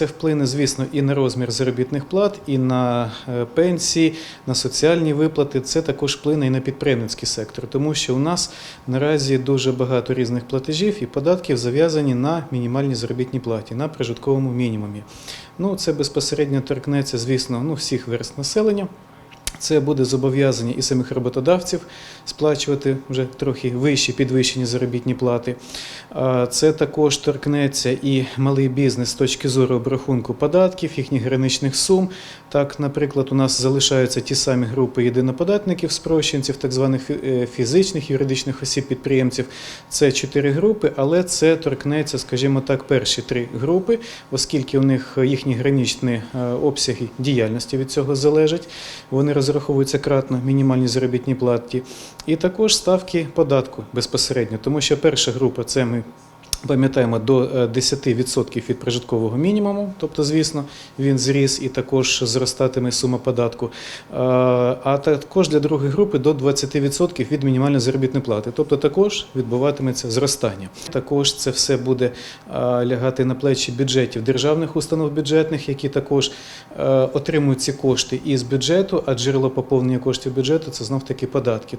Це вплине, звісно, і на розмір заробітних плат, і на е, пенсії, на соціальні виплати. Це також вплине і на підприємницький сектор, тому що у нас наразі дуже багато різних платежів і податків зав'язані на мінімальній заробітній платі, на прожитковому мінімумі. Ну, це безпосередньо торкнеться, звісно, ну, всіх верст населення. Це буде зобов'язання і самих роботодавців сплачувати вже трохи вищі підвищені заробітні плати. Це також торкнеться і малий бізнес з точки зору обрахунку податків, їхніх граничних сум. Так, наприклад, у нас залишаються ті самі групи єдиноподатників, спрощенців, так званих е, фізичних юридичних осіб підприємців. Це чотири групи, але це торкнеться, скажімо так, перші три групи, оскільки у них їхні граничні е, обсяги діяльності від цього залежать. Вони розраховуються кратно мінімальні заробітні платі. І також ставки податку безпосередньо, тому що перша група це ми. Пам'ятаємо до е, 10% від прожиткового мінімуму, тобто, звісно, він зріс і також зростатиме сума податку. Е, А також для другої групи до 20% від мінімальної заробітної плати, тобто також відбуватиметься зростання. Також це все буде е, лягати на плечі бюджетів державних установ бюджетних, які також е, отримують ці кошти із бюджету, а джерело поповнення коштів бюджету це знов таки податки.